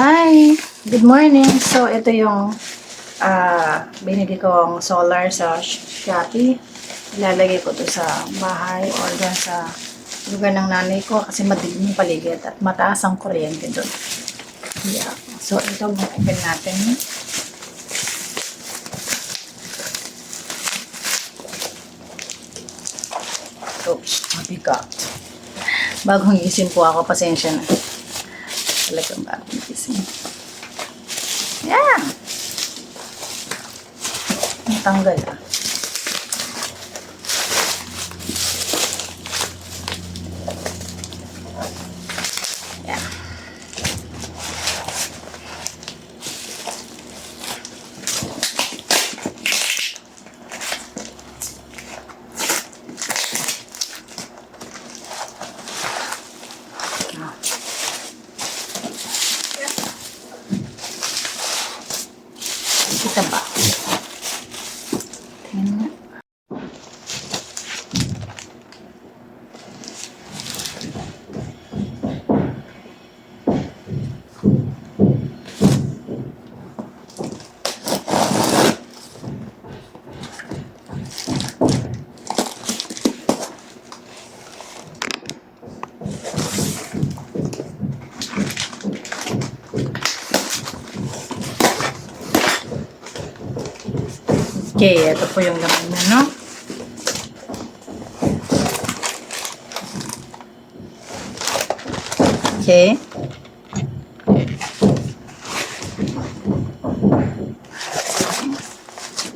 Hi! Good morning! So, ito yung ah binili kong solar sa Shopee. Ilalagay ko to sa bahay or dyan sa lugar ng nanay ko kasi madilim yung paligid at mataas ang kuryente doon. Yeah. So, ito, open natin. Oops, mabigat. Bagong gising po ako, pasensya na. Talagang bagong gising. Yeah! Ang tanggal ah. Okay, ito po yung laman niya, no? Okay.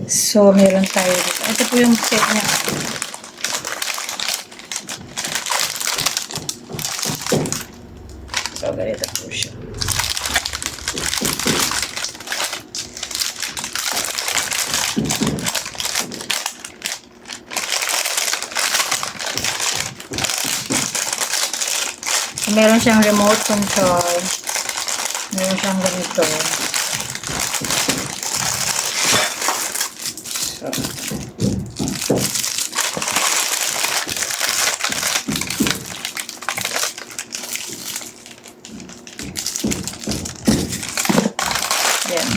So, meron tayo dito. Ito po yung set niya. So, ganito po siya. Meron siyang remote control. Meron siyang ganito. So. Yan.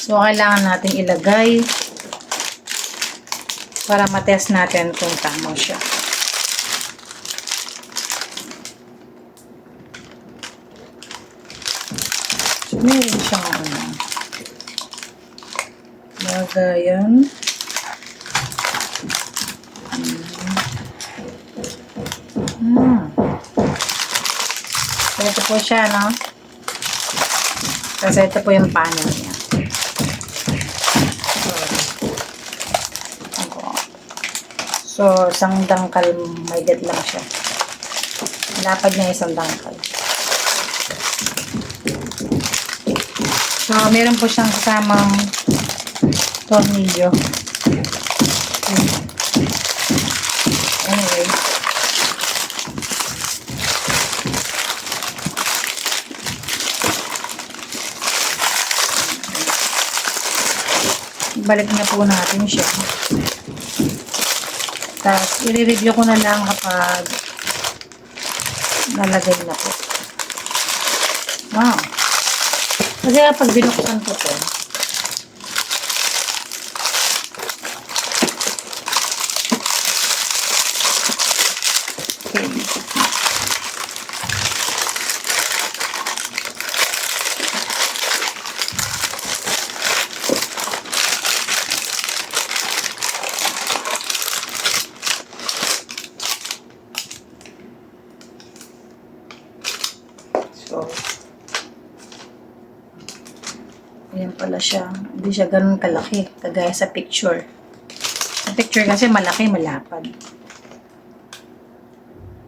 So, kailangan natin ilagay para matest natin kung tama siya. So, meron siyang ano. Lagayan. Hmm. So, ito po siya, no? Kasi ito po yung panel niya. So, So, isang dangkal, may dead lang siya. Lapad niya isang dangkal. So, meron po siyang kasamang tornilyo. Anyway. Balik na po natin siya. Tapos, i-review ko na lang kapag nalagay na po. Wow. Kasi kapag binuksan ko to, okay. So, ayan pala siya. Hindi siya ganun kalaki, kagaya sa picture. Sa picture kasi malaki, malapad.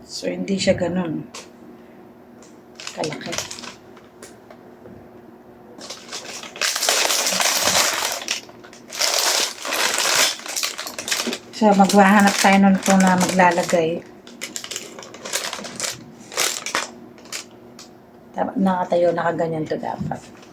So, hindi siya ganun kalaki. So, maghahanap tayo nun po na maglalagay. Nakatayo, nakaganyan to dapat.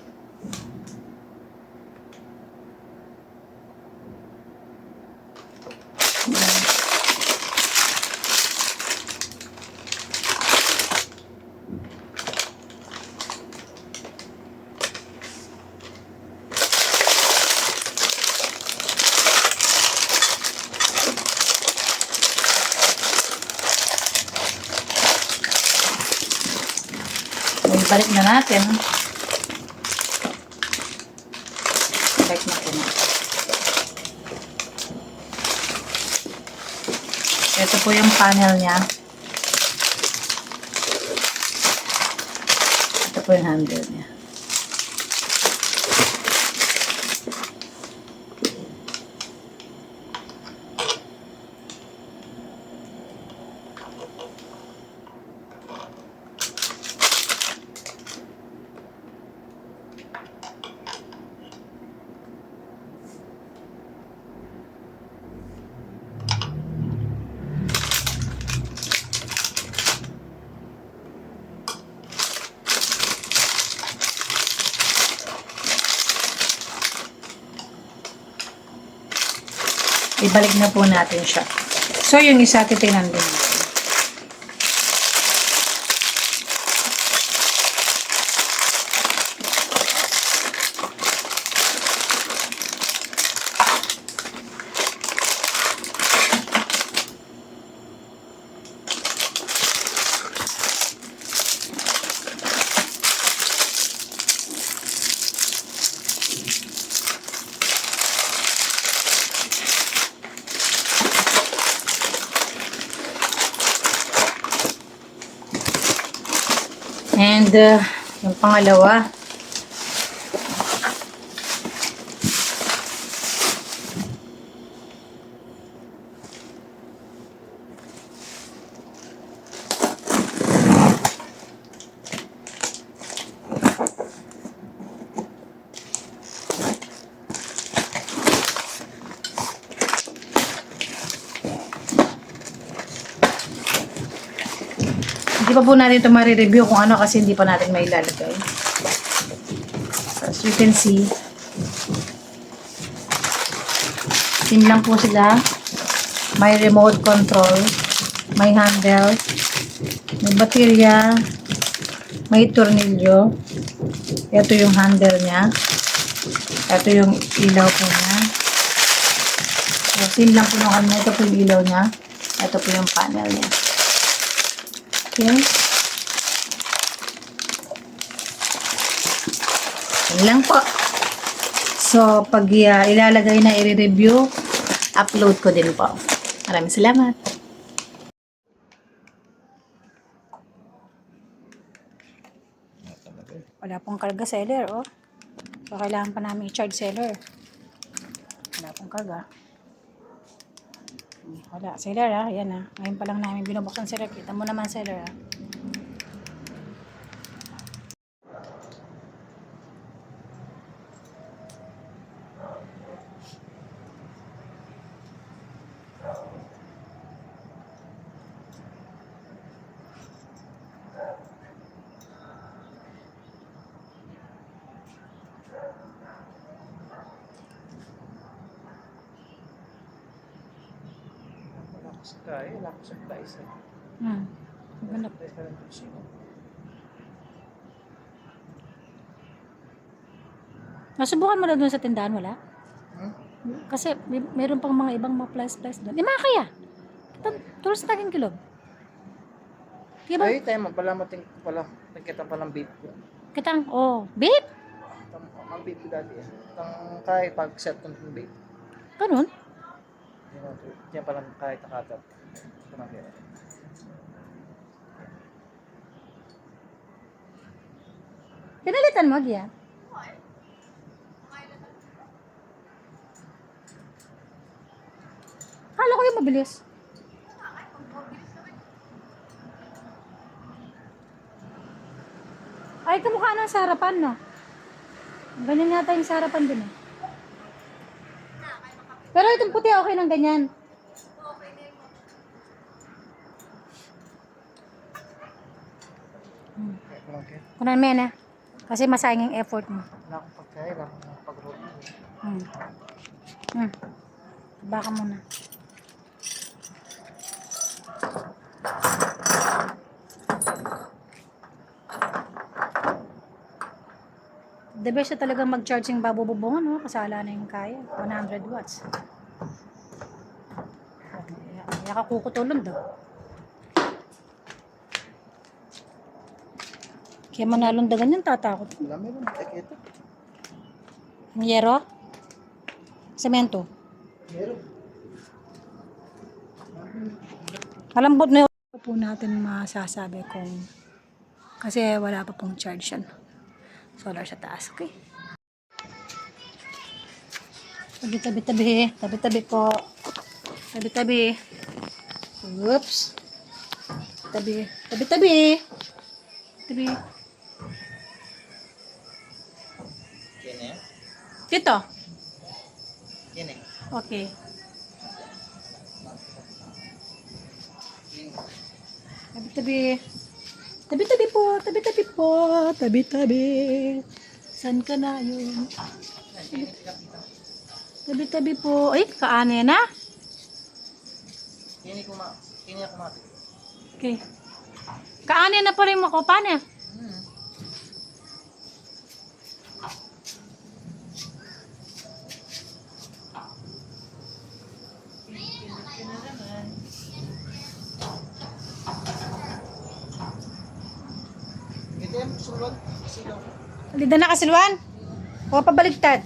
balik na natin. Ito po yung panel niya. Ito po yung handle niya. Ibalik na po natin siya. So, yung isa, titingnan din natin. And, uh, yung pangalawa, Hindi pa po natin ito ma-review kung ano kasi hindi pa natin may ilalagay. As you can see, tin lang po sila. May remote control, may handle, may baterya, may tornilyo. Ito yung handle niya. Ito yung ilaw po niya. So, tin lang po nung ano. Ito po yung ilaw niya. Ito po yung panel niya. Okay. Yun lang po. So, pag uh, ilalagay na i-review, upload ko din po. Maraming salamat. Wala pong karga seller, oh. So, kailangan pa namin i-charge seller. Wala pong karga. Wala. Seller, ah. Yan, ah. Ngayon pa lang namin binubuksan seller. Kita mo naman, seller, ah. Wala ko sa kaya, wala ko sa price. eh. Hmm. Maganda. Price na rin po siya. Nasubukan mo na doon sa tindahan, wala? Hmm? Kasi may, meron pang mga ibang mga plus-plus doon. Eh, mga kaya. Tulos na aking kilog. Di ba? Ay, tayo, pala mating pala. Nagkita palang beef ko. Kitang, oh, Tang, ang beef ko dati. Tang kaya pag set ko ng beef. ganun. Yan ang yan palang kahit nakatat. Ito na kaya. Pinalitan mo, Gia. Kala ko yung mabilis. Ay, kamukha ng sa harapan, no? Ganyan yata yung sa harapan din, eh. Pero itong puti, okay ng ganyan. Lang kaya. Kunan mo yan, eh. Kasi masayang yung effort mo. Wala akong pagkaya, wala akong pag-roll. Hmm. Hmm. Baka muna. The best na talagang mag-charge yung babububungan, no? Kasala na yung kaya. 100 watts. Kaya ka kukutulong daw. Kaya manalundagan yan, tatakot. Wala meron. Eh, ito. Yero? Semento? Meron. Malambot na yung po natin masasabi kung kasi wala pa pong charge yan. Solar sa taas, okay? Tabi, tabi, tabi. Tabi, tabi po. Tabi, tabi. Oops. Tabi. Tabi, tabi. Tabi. Dito. Okay. Tabi, tabi. Tabi, tabi po. Tabi, tabi po. Tabi, tabi. San ka na yun? Tabi, tabi po. Ay, kaane na. Kini ko ma... Kini ako mati. Okay. Kaane na pa rin mo ko. Paano? Dito na kasilwan. O pabaligtad.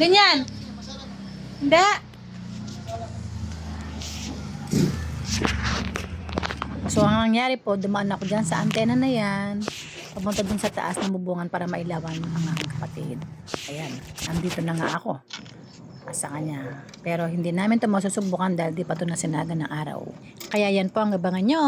Ganyan. Hindi. So, ang nangyari po, dumaan ako dyan sa antena na yan. Papunta dun sa taas ng bubungan para mailawan ang aking kapatid. Ayan, nandito na nga ako. Sa kanya. Pero hindi namin ito masusubukan dahil di pa ito nasinaga ng araw. Kaya yan po ang gabangan nyo.